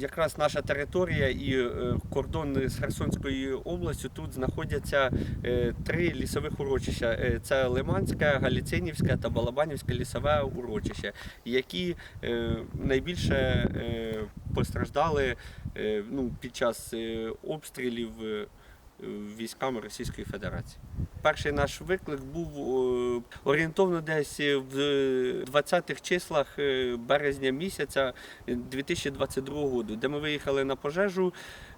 якраз наша територія і е, кордон з Херсонською областю тут знаходяться е, три лісових урочища: Е, це Лиманське, Галіцинівське та Балабанівське лісове урочище, які найбільше постраждали ну, під час обстрілів військами Російської Федерації. Перший наш виклик був е, орієнтовно десь в 20-х числах е, березня місяця 2022 року, де ми виїхали на пожежу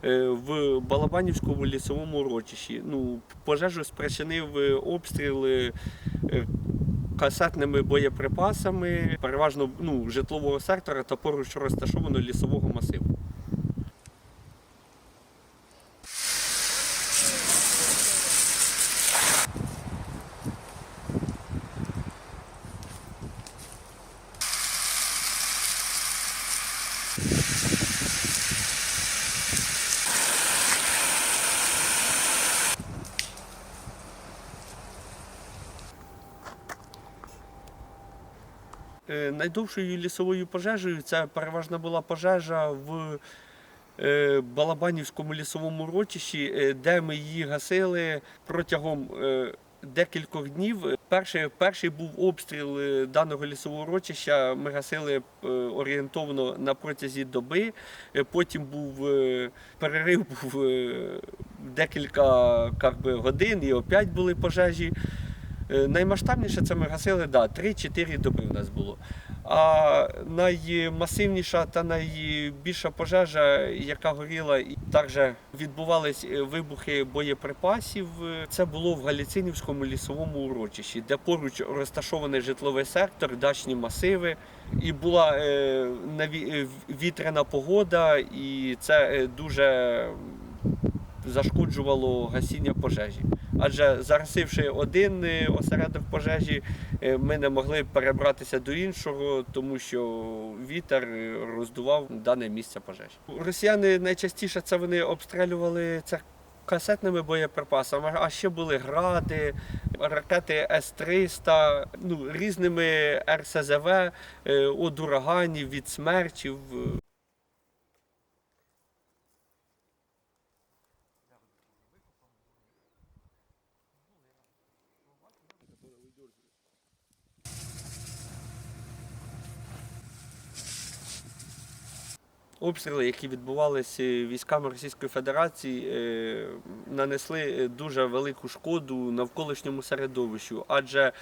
е, в Балабанівському лісовому урочищі. Ну, пожежу спричинив обстріл касетними боєприпасами, переважно ну, житлового сектора та поруч розташованого лісового масиву. Найдовшою лісовою пожежею це переважно була пожежа в е, Балабанівському лісовому урочищі, е, де ми її гасили протягом е, декількох днів. Перший, перший був обстріл е, даного лісового урочища. Ми гасили е, орієнтовно на протязі доби. Е, Потім був е, перерив був е, декілька би, годин, і опять були пожежі. Е, Наймасштабніше це ми гасили, да, 3-4 доби в нас було. А наймасивніша та найбільша пожежа, яка горіла, і також відбувались е, вибухи боєприпасів. Це було в Галіцинівському лісовому урочищі, де поруч розташований житловий сектор, дачні масиви. І була е, е, вітряна погода, і це дуже зашкоджувало гасіння пожежі. Адже загасивши один е, осередок пожежі, е, ми не могли перебратися до іншого, тому що вітер е, роздував дане місце пожежі. Росіяни найчастіше це вони обстрілювали це касетними боєприпасами, а ще були гради, ракети С-300, ну, різними РСЗВ, е, від ураганів, від. Обстріли, які відбувалися військами Російської Федерації, е, нанесли дуже велику шкоду навколишньому середовищу, адже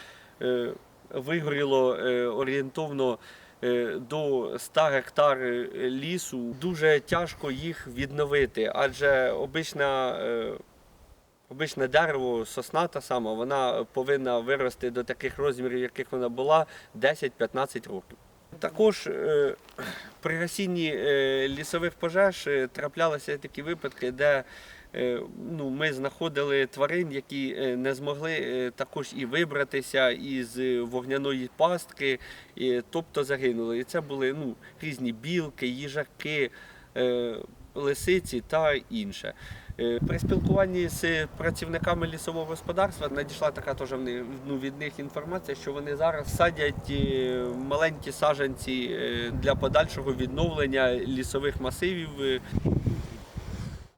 е, вигоріло е, орієнтовно е, до 100 гектар е, лісу. Дуже тяжко їх відновити, адже обична. Обичне дерево, сосна та сама, вона повинна вирости до таких розмірів, яких вона була 10-15 років. Також е, при гасінні е, лісових пожеж е, траплялися такі випадки, де ну, ми знаходили тварин, які не змогли також і вибратися із вогняної пастки, тобто загинули. І це були ну, різні білки, їжаки, лисиці та інше. Е, При спілкуванні з працівниками лісового господарства надійшла така теж ну, від них інформація, що вони зараз садять е, маленькі саджанці е, для подальшого відновлення лісових масивів.